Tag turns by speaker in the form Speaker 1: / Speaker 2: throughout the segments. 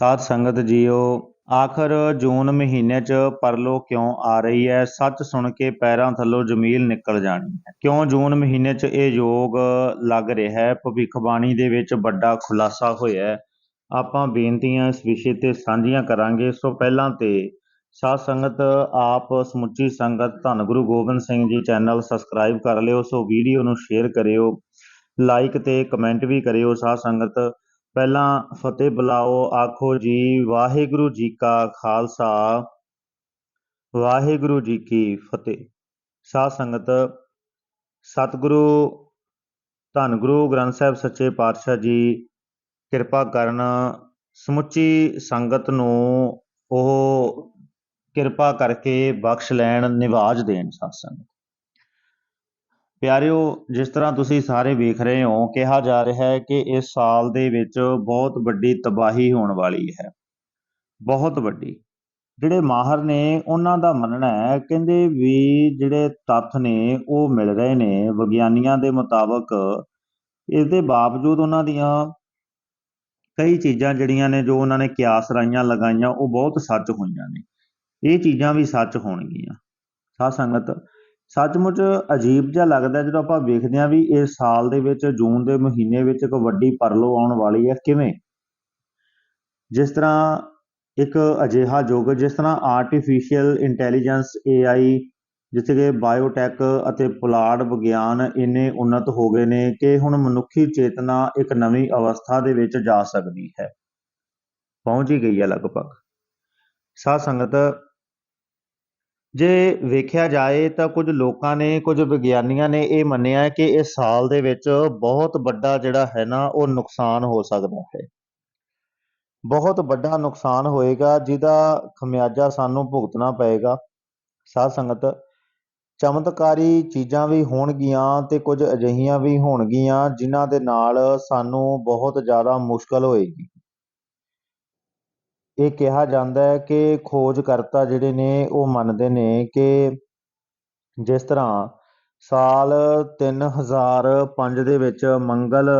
Speaker 1: ਸਾਧ ਸੰਗਤ ਜੀਓ, ਆਖਰ ਜੂਨ ਮਹੀਨੇ 'ਚ ਪਰਲੋ ਕਿਉਂ ਆ ਰਹੀ ਹੈ? ਸੱਚ ਸੁਣ ਕੇ ਪੈਰਾਂ ਥੱਲੋਂ ਜਮੀਲ ਨਿਕਲ ਜਾਣੀ ਹੈ। ਕਿਉਂ ਜੂਨ ਮਹੀਨੇ 'ਚ ਇਹ ਯੋਗ ਲੱਗ ਰਿਹਾ ਹੈ? ਭਵਿੱਖਬਾਣੀ ਦੇ ਵਿੱਚ ਵੱਡਾ ਖੁਲਾਸਾ ਹੋਇਆ ਆਪਾਂ ਬੇਨਤੀਆਂ ਇਸ ਵਿਸ਼ੇ ਤੇ ਸਾਂਝੀਆਂ ਕਰਾਂਗੇ। ਸੋ ਪਹਿਲਾਂ ਤੇ ਸਾਧ ਸੰਗਤ, ਆਪ ਸਮੁੱਚੀ ਸੰਗਤ, ਧੰਨ ਗੁਰੂ ਗੋਬਿੰਦ ਸਿੰਘ ਜੀ ਚੈਨਲ ਸਬਸਕ੍ਰਾਈਬ ਕਰ ਲਿਓ। ਸੋ ਵੀਡੀਓ ਨੂੰ ਸ਼ੇਅਰ ਕਰਿਓ, ਲਾਈਕ ਤੇ ਕਮੈਂਟ ਵੀ ਕਰਿਓ ਸਾਧ ਸੰਗਤ। ਪਹਿਲਾਂ ਫਤਿਹ ਬੁਲਾਓ, ਆਖੋ ਜੀ, ਵਾਹਿਗੁਰੂ ਜੀ ਕਾ ਖਾਲਸਾ, ਵਾਹਿਗੁਰੂ ਜੀ ਕੀ ਫਤਿਹ। ਸਾਧ ਸੰਗਤ, ਸਤਿਗੁਰੂ ਧੰਨ ਗੁਰੂ ਗ੍ਰੰਥ ਸਾਹਿਬ ਸੱਚੇ ਪਾਤਸ਼ਾਹ ਜੀ, ਕਿਰਪਾ ਕਰਨ ਸਮੁੱਚੀ ਸੰਗਤ ਨੂੰ ਉਹ ਕਿਰਪਾ ਕਰਕੇ ਬਖਸ਼ ਲੈਣ, ਨਿਵਾਜ ਦੇਣ ਸਾਧ ਸੰਗਤ। ਪਿਆਰਿਓ, ਜਿਸ ਤਰ੍ਹਾਂ ਤੁਸੀਂ ਸਾਰੇ ਵੇਖ ਰਹੇ ਹੋ, ਕਿਹਾ ਜਾ ਰਿਹਾ ਹੈ ਕਿ ਇਸ ਸਾਲ ਦੇ ਵਿੱਚ ਬਹੁਤ ਵੱਡੀ ਤਬਾਹੀ ਹੋਣ ਵਾਲੀ ਹੈ। ਬਹੁਤ ਵੱਡੀ। ਜਿਹੜੇ ਮਾਹਰ ਨੇ, ਉਹਨਾਂ ਦਾ ਮੰਨਣਾ ਹੈ, ਕਹਿੰਦੇ ਵੀ ਜਿਹੜੇ ਤੱਥ ਨੇ, ਉਹ ਮਿਲ ਰਹੇ ਨੇ। ਵਿਗਿਆਨੀਆਂ ਦੇ ਮੁਤਾਬਕ ਇਸ ਦੇ ਬਾਵਜੂਦ ਉਹਨਾਂ ਦੀਆਂ ਕਈ ਚੀਜ਼ਾਂ ਜਿਹੜੀਆਂ ਨੇ, ਜੋ ਉਹਨਾਂ ਨੇ ਕਿਆਸ ਰਾਈਆਂ ਲਗਾਈਆਂ, ਉਹ ਬਹੁਤ ਸੱਚ ਹੋਈਆਂ ਨੇ। ਇਹ ਚੀਜ਼ਾਂ ਵੀ ਸੱਚ ਹੋਣਗੀਆਂ। ਸਾਧ ਸੰਗਤ ਸੱਚਮੁੱਚ ਅਜੀਬ ਜਿਹਾ ਲੱਗਦਾ ਜਦੋਂ ਆਪਾਂ ਵੇਖਦੇ ਹਾਂ ਵੀ ਇਸ ਸਾਲ ਦੇ ਵਿੱਚ, ਜੂਨ ਦੇ ਮਹੀਨੇ ਵਿੱਚ ਇੱਕ ਵੱਡੀ ਪਰਲੋ ਆਉਣ ਵਾਲੀ ਹੈ। ਕਿਵੇਂ? ਜਿਸ ਤਰ੍ਹਾਂ ਇੱਕ ਅਜਿਹਾ ਯੁੱਗ, ਜਿਸ ਤਰ੍ਹਾਂ ਆਰਟੀਫੀਸ਼ੀਅਲ ਇੰਟੈਲੀਜੈਂਸ AI ਜਿੱਥੇ ਕਿ ਬਾਇਓਟੈਕ ਅਤੇ ਪੁਲਾੜ ਵਿਗਿਆਨ ਇੰਨੇ ਉન્નਤ ਹੋ ਗਏ ਨੇ ਕਿ ਹੁਣ ਮਨੁੱਖੀ ਚੇਤਨਾ ਇੱਕ ਨਵੀਂ ਅਵਸਥਾ ਦੇ ਵਿੱਚ ਜਾ ਸਕਦੀ ਹੈ। ਪਹੁੰਚ ਹੀ ਗਈ ਹੈ ਲਗਭਗ। ਸਾਧ ਸੰਗਤ ਜੇ ਵੇਖਿਆ ਜਾਏ ਤਾਂ ਕੁਝ ਲੋਕਾਂ ਨੇ, ਕੁਝ ਵਿਗਿਆਨੀਆਂ ਨੇ ਇਹ ਮੰਨਿਆ ਹੈ ਕਿ ਇਸ ਸਾਲ ਦੇ ਵਿੱਚ ਬਹੁਤ ਵੱਡਾ ਜਿਹੜਾ ਹੈ ਨਾ, ਉਹ ਨੁਕਸਾਨ ਹੋ ਸਕਦਾ ਹੈ। ਬਹੁਤ ਵੱਡਾ ਨੁਕਸਾਨ ਹੋਏਗਾ, ਜਿਹਦਾ ਖਮਿਆਜਾ ਸਾਨੂੰ ਭੁਗਤਣਾ ਪਏਗਾ। ਸਾਧ ਸੰਗਤ, ਚਮਤਕਾਰੀ ਚੀਜ਼ਾਂ ਵੀ ਹੋਣਗੀਆਂ ਤੇ ਕੁਝ ਅਜਿਹੀਆਂ ਵੀ ਹੋਣਗੀਆਂ, ਜਿਨ੍ਹਾਂ ਦੇ ਨਾਲ ਸਾਨੂੰ ਬਹੁਤ ਜ਼ਿਆਦਾ ਮੁਸ਼ਕਲ ਹੋਏਗੀ। ਇਹ ਕਿਹਾ ਜਾਂਦਾ ਹੈ ਕਿ ਖੋਜਕਰਤਾ ਜਿਹੜੇ ਨੇ ਉਹ ਮੰਨਦੇ ਨੇ ਕਿ ਜਿਸ ਤਰ੍ਹਾਂ ਸਾਲ 3005 ਦੇ ਵਿੱਚ ਮੰਗਲ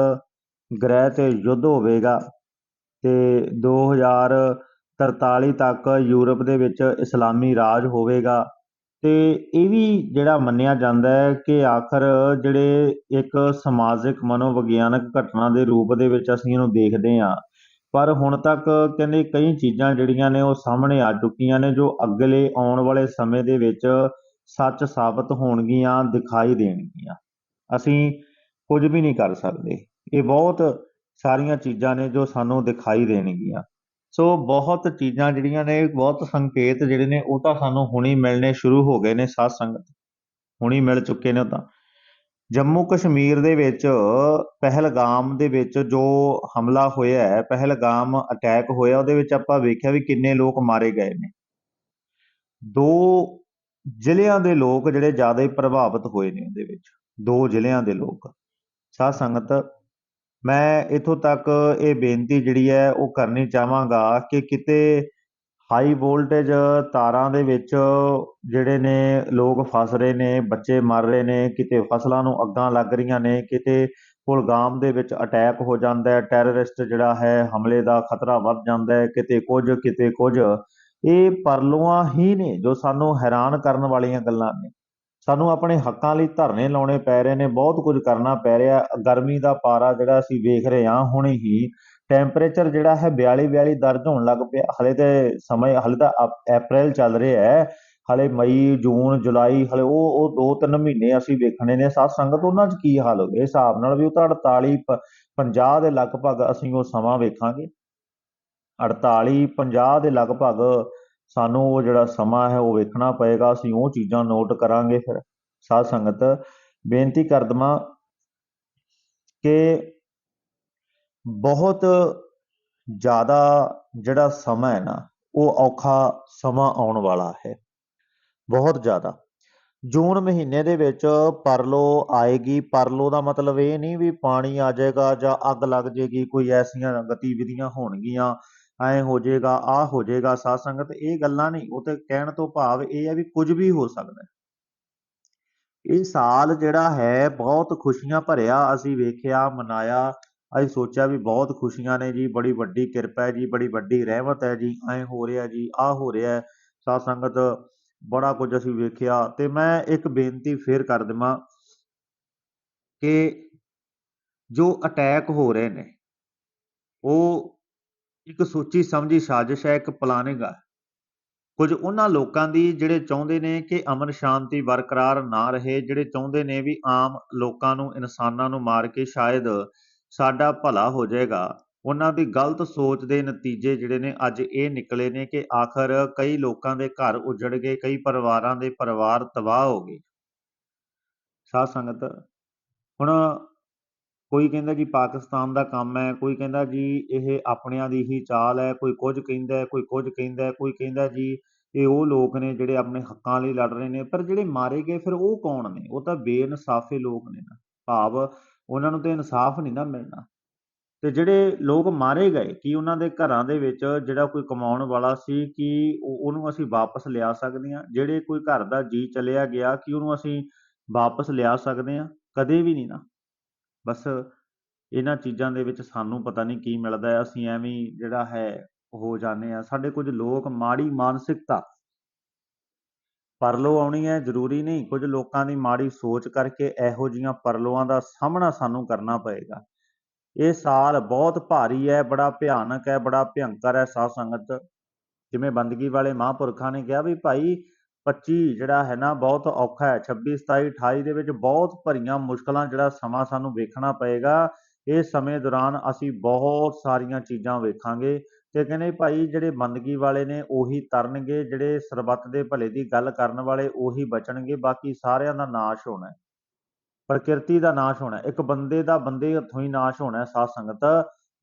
Speaker 1: ਗ੍ਰਹਿ ਤੇ ਯੁੱਧ ਹੋਵੇਗਾ ਤੇ 2043 ਤੱਕ ਯੂਰਪ ਦੇ ਵਿੱਚ ਇਸਲਾਮੀ ਰਾਜ ਹੋਵੇਗਾ, ਤੇ ਇਹ ਵੀ ਜਿਹੜਾ ਮੰਨਿਆ ਜਾਂਦਾ ਹੈ ਕਿ ਆਖਰ ਜਿਹੜੇ ਇੱਕ ਸਮਾਜਿਕ ਮਨੋਵਿਗਿਆਨਕ ਘਟਨਾ ਦੇ ਰੂਪ ਦੇ ਵਿੱਚ ਅਸੀਂ ਇਹਨੂੰ ਦੇਖਦੇ ਹਾਂ। ਪਰ ਹੁਣ ਤੱਕ ਕਹਿੰਦੇ ਕਈ ਚੀਜ਼ਾਂ ਜਿਹੜੀਆਂ ਨੇ ਉਹ ਸਾਹਮਣੇ ਆ ਚੁੱਕੀਆਂ ਨੇ ਜੋ ਅਗਲੇ ਆਉਣ ਵਾਲੇ ਸਮੇਂ ਦੇ ਵਿੱਚ ਸੱਚ ਸਾਬਤ ਹੋਣਗੀਆਂ, ਦਿਖਾਈ ਦੇਣਗੀਆਂ। ਅਸੀਂ ਕੁਝ ਵੀ ਨਹੀਂ ਕਰ ਸਕਦੇ। ਇਹ ਬਹੁਤ ਸਾਰੀਆਂ ਚੀਜ਼ਾਂ ਨੇ ਜੋ ਸਾਨੂੰ ਦਿਖਾਈ ਦੇਣਗੀਆਂ। ਸੋ ਬਹੁਤ ਚੀਜ਼ਾਂ ਜਿਹੜੀਆਂ ਨੇ, ਬਹੁਤ ਸੰਕੇਤ ਜਿਹੜੇ ਨੇ, ਉਹ ਤਾਂ ਸਾਨੂੰ ਹੁਣੀ ਮਿਲਣੇ ਸ਼ੁਰੂ ਹੋ ਗਏ ਨੇ, ਸਾਧ ਸੰਗਤ। ਹੁਣੀ ਮਿਲ ਚੁੱਕੇ ਨੇ ਉਹ ਤਾਂ। ਜੰਮੂ ਕਸ਼ਮੀਰ ਦੇ ਵਿੱਚ ਪਹਿਲਗਾਮ ਦੇ ਵਿੱਚ ਜੋ ਹਮਲਾ ਹੋਇਆ ਹੈ, ਪਹਿਲਗਾਮ ਅਟੈਕ ਹੋਇਆ, ਉਹਦੇ ਵਿੱਚ ਆਪਾਂ ਵੇਖਿਆ ਵੀ ਕਿੰਨੇ ਲੋਕ ਮਾਰੇ ਗਏ ਨੇ। ਦੋ ਜ਼ਿਲ੍ਹਿਆਂ ਦੇ ਲੋਕ ਜਿਹੜੇ ਜ਼ਿਆਦਾ ਹੀ ਪ੍ਰਭਾਵਿਤ ਹੋਏ ਨੇ ਉਹਦੇ ਵਿੱਚ, ਦੋ ਜ਼ਿਲ੍ਹਿਆਂ ਦੇ ਲੋਕ। ਸਾਧ ਸੰਗਤ, ਮੈਂ ਇਥੋਂ ਤੱਕ ਇਹ ਬੇਨਤੀ ਜਿਹੜੀ ਹੈ, ਉਹ ਕਰਨੀ ਚਾਹਾਂਗਾ ਕਿ ਕਿਤੇ ਹਾਈ ਵੋਲਟੇਜ ਤਾਰਾਂ ਦੇ ਵਿੱਚ ਜਿਹੜੇ ਨੇ ਲੋਕ ਫਸ ਰਹੇ ਨੇ, ਬੱਚੇ ਮਰ ਰਹੇ ਨੇ, ਕਿਤੇ ਫਸਲਾਂ ਨੂੰ ਅੱਗਾਂ ਲੱਗ ਰਹੀਆਂ ਨੇ, ਕਿਤੇ ਕੁਲਗਾਮ ਦੇ ਵਿੱਚ ਅਟੈਕ ਹੋ ਜਾਂਦਾ ਹੈ ਟੈਰਰਿਸਟ ਜਿਹੜਾ ਹੈ, ਹਮਲੇ ਦਾ ਖਤਰਾ ਵੱਧ ਜਾਂਦਾ ਹੈ, ਕਿਤੇ ਕੁਝ ਕਿਤੇ ਕੁਝ। ਇਹ ਪਰਲੂਆਂ ਹੀ ਨੇ ਜੋ ਸਾਨੂੰ ਹੈਰਾਨ ਕਰਨ ਵਾਲੀਆਂ ਗੱਲਾਂ ਨੇ। ਸਾਨੂੰ ਆਪਣੇ ਹੱਕਾਂ ਲਈ ਧਰਨੇ ਲਾਉਣੇ ਪੈ ਰਹੇ ਨੇ, ਬਹੁਤ ਕੁਝ ਕਰਨਾ ਪੈ ਰਿਹਾ। ਗਰਮੀ ਦਾ ਪਾਰਾ ਜਿਹੜਾ ਅਸੀਂ ਵੇਖ ਰਹੇ ਹਾਂ, ਹੁਣੇ ਹੀ ਟੈਂਪਰੇਚਰ ਜਿਹੜਾ ਹੈ 42 42 ਦਰਜ ਹੋਣ ਲੱਗ ਪਿਆ। ਹਲੇ ਤੇ ਸਮੇਂ, ਹਲੇ ਤਾਂ ਅਪ੍ਰੈਲ ਚੱਲ ਰਿਹਾ ਹੈ। ਹਲੇ ਮਈ, ਜੂਨ, ਜੁਲਾਈ, ਹਲੇ ਉਹ ਉਹ ਦੋ ਤਿੰਨ ਮਹੀਨੇ ਅਸੀਂ ਵੇਖਣੇ ਨੇ। ਸਾਧ ਸੰਗਤ, ਉਹਨਾਂ 'ਚ ਕੀ ਹਾਲ ਹੋਵੇ? ਹਿਸਾਬ ਨਾਲ ਵੀ ਉਹ ਤਾਂ 48 50 ਦੇ ਲਗਭਗ ਅਸੀਂ ਉਹ ਸਮਾਂ ਵੇਖਾਂਗੇ। 48 50 ਦੇ ਲਗਭਗ ਸਾਨੂੰ ਉਹ ਜਿਹੜਾ ਸਮਾਂ ਹੈ, ਉਹ ਵੇਖਣਾ ਪਏਗਾ। ਅਸੀਂ ਉਹ ਚੀਜ਼ਾਂ ਨੋਟ ਕਰਾਂਗੇ ਫਿਰ। ਸਾਧ ਸੰਗਤ, ਬੇਨਤੀ ਕਰ ਦਵਾਂ ਕਿ ਬਹੁਤ ਜ਼ਿਆਦਾ ਜਿਹੜਾ ਸਮਾਂ ਹੈ ਨਾ, ਉਹ ਔਖਾ ਸਮਾਂ ਆਉਣ ਵਾਲਾ ਹੈ। ਬਹੁਤ ਜ਼ਿਆਦਾ। ਜੂਨ ਮਹੀਨੇ ਦੇ ਵਿੱਚ ਪਰਲੋ ਆਏਗੀ। ਪਰਲੋ ਦਾ ਮਤਲਬ ਇਹ ਨਹੀਂ ਵੀ ਪਾਣੀ ਆ ਜਾਏਗਾ ਜਾਂ ਅੱਗ ਲੱਗ ਜਾਏਗੀ, ਕੋਈ ਐਸੀਆਂ ਗਤੀਵਿਧੀਆਂ ਹੋਣਗੀਆਂ, ਐ ਹੋ ਜਾਏਗਾ ਆ ਹੋ ਜਾਏਗਾ, ਸਾਧ ਸੰਗਤ, ਇਹ ਗੱਲਾਂ ਨਹੀਂ। ਉਹ ਤੇ ਕਹਿਣ ਤੋਂ ਭਾਵ ਇਹ ਹੈ ਵੀ ਕੁਝ ਵੀ ਹੋ ਸਕਦਾ ਹੈ। ਇਹ ਸਾਲ ਜਿਹੜਾ ਹੈ, ਬਹੁਤ ਖੁਸ਼ੀਆਂ ਭਰਿਆ ਅਸੀਂ ਵੇਖਿਆ, ਮਨਾਇਆ ਅਸੀਂ ਸੋਚਿਆ ਵੀ ਬਹੁਤ ਖੁਸ਼ੀਆਂ ਨੇ ਜੀ, ਬੜੀ ਵੱਡੀ ਕਿਰਪਾ ਹੈ ਜੀ, ਬੜੀ ਵੱਡੀ ਰਹਿਮਤ ਹੈ ਜੀ, ਐਂ ਹੋ ਰਿਹਾ ਜੀ, ਆਹ ਹੋ ਰਿਹਾ ਹੈ, ਸਾਧ ਸੰਗਤ ਬੜਾ ਕੁਝ ਅਸੀਂ ਵੇਖਿਆ ਤੇ ਮੈਂ ਇੱਕ ਬੇਨਤੀ ਫੇਰ ਕਰ ਦੇਵਾਂ ਕਿ ਜੋ ਅਟੈਕ ਹੋ ਰਹੇ ਨੇ, ਉਹ ਇੱਕ ਸੋਚੀ ਸਮਝੀ ਸਾਜ਼ਿਸ਼ ਹੈ, ਇੱਕ ਪਲਾਨਿੰਗ ਹੈ ਕੁਝ ਉਹਨਾਂ ਲੋਕਾਂ ਦੀ ਜਿਹੜੇ ਚਾਹੁੰਦੇ ਨੇ ਕਿ ਅਮਨ ਸ਼ਾਂਤੀ ਬਰਕਰਾਰ ਨਾ ਰਹੇ, ਜਿਹੜੇ ਚਾਹੁੰਦੇ ਨੇ ਵੀ ਆਮ ਲੋਕਾਂ ਨੂੰ, ਇਨਸਾਨਾਂ ਨੂੰ ਮਾਰ ਕੇ ਸ਼ਾਇਦ ਸਾਡਾ ਭਲਾ ਹੋ ਜਾਏਗਾ। ਉਹਨਾਂ ਦੀ ਗਲਤ ਸੋਚ ਦੇ ਨਤੀਜੇ ਜਿਹੜੇ ਨੇ, ਅੱਜ ਇਹ ਨਿਕਲੇ ਨੇ ਕਿ ਆਖਰ ਕਈ ਲੋਕਾਂ ਦੇ ਘਰ ਉਜੜ ਗਏ, ਕਈ ਪਰਿਵਾਰਾਂ ਦੇ ਪਰਿਵਾਰ ਤਬਾਹ ਹੋ ਗਏ। ਸਾਧ ਸੰਗਤ, ਹੁਣ ਕੋਈ ਕਹਿੰਦਾ ਜੀ ਪਾਕਿਸਤਾਨ ਦਾ ਕੰਮ ਹੈ, ਕੋਈ ਕਹਿੰਦਾ ਜੀ ਇਹ ਆਪਣਿਆਂ ਦੀ ਹੀ ਚਾਲ ਹੈ, ਕੋਈ ਕੁਝ ਕਹਿੰਦਾ, ਕੋਈ ਕੁਝ ਕਹਿੰਦਾ, ਕੋਈ ਕਹਿੰਦਾ ਜੀ ਇਹ ਉਹ ਲੋਕ ਨੇ ਜਿਹੜੇ ਆਪਣੇ ਹੱਕਾਂ ਲਈ ਲੜ ਰਹੇ ਨੇ, ਪਰ ਜਿਹੜੇ ਮਾਰੇ ਗਏ ਫਿਰ ਉਹ ਕੌਣ ਨੇ? ਉਹ ਤਾਂ ਬੇਇਨਸਾਫੇ ਲੋਕ ਨੇ ਨਾ। ਭਾਵ ਉਹਨਾਂ ਨੂੰ ਤੇ ਇਨਸਾਫ ਨਹੀਂ ਨਾ ਮਿਲਣਾ। ਤੇ ਜਿਹੜੇ ਲੋਕ ਮਾਰੇ ਗਏ, ਕੀ ਉਹਨਾਂ ਦੇ ਘਰਾਂ ਦੇ ਵਿੱਚ ਜਿਹੜਾ ਕੋਈ ਕਮਾਉਣ ਵਾਲਾ ਸੀ, ਕਿ ਉਹਨੂੰ ਅਸੀਂ ਵਾਪਸ ਲਿਆ ਸਕਦੇ ਹਾਂ? ਜਿਹੜੇ ਕੋਈ ਘਰ ਦਾ ਜੀ ਚਲਿਆ ਗਿਆ, ਕਿ ਉਹਨੂੰ ਅਸੀਂ ਵਾਪਸ ਲਿਆ ਸਕਦੇ ਹਾਂ? ਕਦੇ ਵੀ ਨਹੀਂ ਨਾ। ਬਸ ਇਹਨਾਂ ਚੀਜ਼ਾਂ ਦੇ ਵਿੱਚ ਸਾਨੂੰ ਪਤਾ ਨਹੀਂ ਕੀ ਮਿਲਦਾ ਹੈ। ਅਸੀਂ ਐਵੇਂ ਜਿਹੜਾ ਹੈ, ਹੋ ਜਾਂਦੇ ਆ ਸਾਡੇ ਕੁਝ ਲੋਕ ਮਾੜੀ ਮਾਨਸਿਕਤਾ ਪਰਲੋ ਆਉਣੀ ਹੈ, ਜ਼ਰੂਰੀ ਨਹੀਂ। ਕੁਝ ਲੋਕਾਂ ਦੀ ਮਾੜੀ ਸੋਚ ਕਰਕੇ ਇਹੋ ਜੀਆਂ ਪਰਲੋਆਂ ਦਾ ਸਾਹਮਣਾ ਸਾਨੂੰ ਕਰਨਾ ਪਏਗਾ। ਇਹ ਸਾਲ ਬਹੁਤ ਭਾਰੀ ਹੈ, ਬੜਾ ਭਿਆਨਕ ਹੈ, ਬੜਾ ਭਿਅੰਕਰ ਹੈ ਸਾਧ ਸੰਗਤ। ਜਿਵੇਂ ਬੰਦਗੀ ਵਾਲੇ ਮਹਾਂਪੁਰਖਾਂ ਨੇ ਕਿਹਾ ਵੀ ਭਾਈ 25 ਜਿਹੜਾ ਹੈ ਨਾ, ਬਹੁਤ ਔਖਾ ਹੈ। 26 27 28 ਦੇ ਵਿੱਚ ਬਹੁਤ ਭਰੀਆਂ ਮੁਸ਼ਕਲਾਂ ਜਿਹੜਾ ਸਮਾਂ ਸਾਨੂੰ ਵੇਖਣਾ ਪਏਗਾ। ਇਹ ਸਮੇਂ ਦੌਰਾਨ ਅਸੀਂ ਬਹੁਤ ਸਾਰੀਆਂ ਚੀਜ਼ਾਂ ਵੇਖਾਂਗੇ। ਤੇ ਕਹਿੰਦੇ ਭਾਈ ਜਿਹੜੇ ਬੰਦਗੀ ਵਾਲੇ ਨੇ ਉਹੀ ਤਰਨਗੇ, ਜਿਹੜੇ ਸਰਬੱਤ ਦੇ ਭਲੇ ਦੀ ਗੱਲ ਕਰਨ ਵਾਲੇ ਉਹੀ ਬਚਣਗੇ, ਬਾਕੀ ਸਾਰਿਆਂ ਦਾ ਨਾਸ਼ ਹੋਣਾ ਪ੍ਰਕਿਰਤੀ ਦਾ ਨਾਸ਼ ਹੋਣਾ ਇੱਕ ਬੰਦੇ ਦਾ ਬੰਦੇ ਹੱਥੋਂ ਹੀ ਨਾਸ਼ ਹੋਣਾ ਹੈ ਸਾਧ ਸੰਗਤ।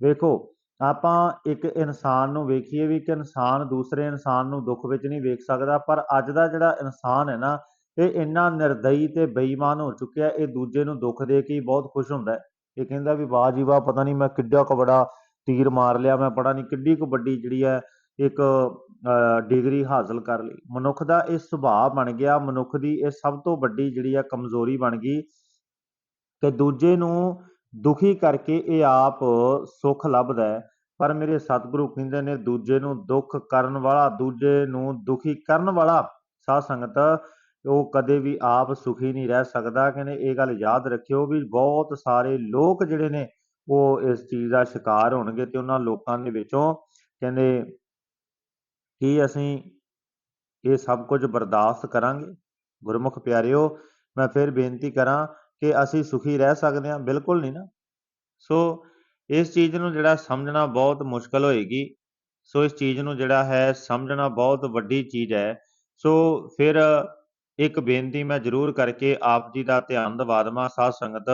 Speaker 1: ਵੇਖੋ, ਆਪਾਂ ਇੱਕ ਇਨਸਾਨ ਨੂੰ ਵੇਖੀਏ ਵੀ ਕਿ ਇਨਸਾਨ ਦੂਸਰੇ ਇਨਸਾਨ ਨੂੰ ਦੁੱਖ ਵਿੱਚ ਨਹੀਂ ਵੇਖ ਸਕਦਾ, ਪਰ ਅੱਜ ਦਾ ਜਿਹੜਾ ਇਨਸਾਨ ਹੈ ਨਾ, ਇਹ ਇੰਨਾ ਨਿਰਦਈ ਤੇ ਬੇਈਮਾਨ ਹੋ ਚੁੱਕਿਆ, ਇਹ ਦੂਜੇ ਨੂੰ ਦੁੱਖ ਦੇ ਕੇ ਹੀ ਬਹੁਤ ਖੁਸ਼ ਹੁੰਦਾ ਇਹ ਕਹਿੰਦਾ ਵੀ ਵਾਹ ਜੀ ਵਾਹ, ਪਤਾ ਨਹੀਂ ਮੈਂ ਕਿੱਡਾ ਕੁ ਬੜਾ ਤੀਰ ਮਾਰ ਲਿਆ ਮੈਂ ਪਤਾ ਨਹੀਂ ਕਿੱਡੀ ਕੁ ਵੱਡੀ ਜਿਹੜੀ ਹੈ ਇੱਕ ਅ, ਡਿਗਰੀ ਹਾਸਲ ਕਰ ਲਈ। ਮਨੁੱਖ ਦਾ ਇਹ ਸੁਭਾਅ ਬਣ ਗਿਆ ਮਨੁੱਖ ਦੀ ਇਹ ਸਭ ਤੋਂ ਵੱਡੀ ਜਿਹੜੀ ਹੈ ਕਮਜ਼ੋਰੀ ਬਣ ਗਈ ਕਿ ਦੂਜੇ ਨੂੰ ਦੁਖੀ ਕਰਕੇ ਇਹ ਆਪ ਸੁੱਖ ਲੱਭਦਾ ਹੈ। ਪਰ ਮੇਰੇ ਸਤਿਗੁਰੂ ਕਹਿੰਦੇ ਨੇ ਦੂਜੇ ਨੂੰ ਦੁੱਖ ਕਰਨ ਵਾਲਾ ਦੂਜੇ ਨੂੰ ਦੁਖੀ ਕਰਨ ਵਾਲਾ ਸਾਧ ਸੰਗਤ ਉਹ ਕਦੇ ਵੀ ਆਪ ਸੁਖੀ ਨਹੀਂ ਰਹਿ ਸਕਦਾ। ਕਹਿੰਦੇ ਇਹ ਗੱਲ ਯਾਦ ਰੱਖਿਓ ਵੀ ਬਹੁਤ ਸਾਰੇ ਲੋਕ ਜਿਹੜੇ ਨੇ ਉਹ ਇਸ ਚੀਜ਼ ਦਾ ਸ਼ਿਕਾਰ ਹੋਣਗੇ ਤੇ ਉਹਨਾਂ ਲੋਕਾਂ ਦੇ ਵਿੱਚੋਂ ਕਹਿੰਦੇ ਕੀ ਅਸੀਂ ਇਹ ਸਭ ਕੁਝ ਬਰਦਾਸ਼ਤ ਕਰਾਂਗੇ। ਗੁਰਮੁਖ ਪਿਆਰਿਓ, ਮੈਂ ਫਿਰ ਬੇਨਤੀ ਕਰਾਂ ਕਿ ਅਸੀਂ ਸੁਖੀ ਰਹਿ ਸਕਦੇ ਹਾਂ, ਬਿਲਕੁਲ ਨਹੀਂ ਨਾ। ਸੋ ਇਸ ਚੀਜ਼ ਨੂੰ ਜਿਹੜਾ ਸਮਝਣਾ ਬਹੁਤ ਮੁਸ਼ਕਲ ਹੋਏਗੀ, ਸੋ ਇਸ ਚੀਜ਼ ਨੂੰ ਜਿਹੜਾ ਹੈ ਸਮਝਣਾ ਬਹੁਤ ਵੱਡੀ ਚੀਜ਼ ਹੈ। ਸੋ ਫਿਰ ਇੱਕ ਬੇਨਤੀ ਮੈਂ ਜ਼ਰੂਰ ਕਰਕੇ ਆਪ ਜੀ ਦਾ ਧਿਆਨ ਦਿਵਾ ਦੇਵਾਂ ਸਾਧ ਸੰਗਤ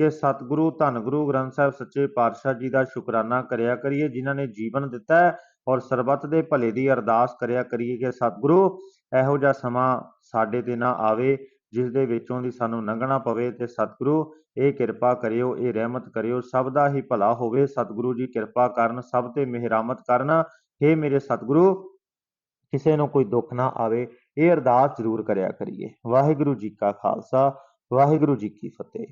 Speaker 1: ਕਿ ਸਤਿਗੁਰੂ ਧੰਨ ਗੁਰੂ ਗ੍ਰੰਥ ਸਾਹਿਬ, ਸੱਚੇ ਪਾਤਸ਼ਾਹ ਜੀ ਦਾ ਸ਼ੁਕਰਾਨਾ ਕਰਿਆ ਕਰੀਏ, ਜਿਨ੍ਹਾਂ ਨੇ ਜੀਵਨ ਦਿੱਤਾ ਔਰ ਸਰਬੱਤ ਦੇ ਭਲੇ ਦੀ ਅਰਦਾਸ ਕਰਿਆ ਕਰੀਏ ਕਿ ਸਤਿਗੁਰੂ, ਇਹੋ ਜਿਹਾ ਸਮਾਂ ਸਾਡੇ ਤੇ ਨਾ ਆਵੇ, ਜਿਸ ਦੇ ਵਿੱਚੋਂ ਦੀ ਸਾਨੂੰ ਲੰਘਣਾ ਪਵੇ ਤੇ ਸਤਿਗੁਰੂ, ਇਹ ਕਿਰਪਾ ਕਰਿਓ, ਇਹ ਰਹਿਮਤ ਕਰਿਓ, ਸਭ ਦਾ ਹੀ ਭਲਾ ਹੋਵੇ, ਸਤਿਗੁਰੂ ਜੀ ਕਿਰਪਾ ਕਰਨ, ਸਭ ਤੇ ਮਿਹਰਾਮਤ ਕਰਨ। हे ਮੇਰੇ ਸਤਿਗੁਰੂ, ਕਿਸੇ ਨੂੰ ਕੋਈ ਦੁੱਖ ਨਾ ਆਵੇ, ਇਹ ਅਰਦਾਸ ਜ਼ਰੂਰ ਕਰਿਆ ਕਰੀਏ। ਵਾਹਿਗੁਰੂ ਜੀ ਕਾ ਖਾਲਸਾ, ਵਾਹਿਗੁਰੂ ਜੀ ਕੀ ਫਤਿਹ।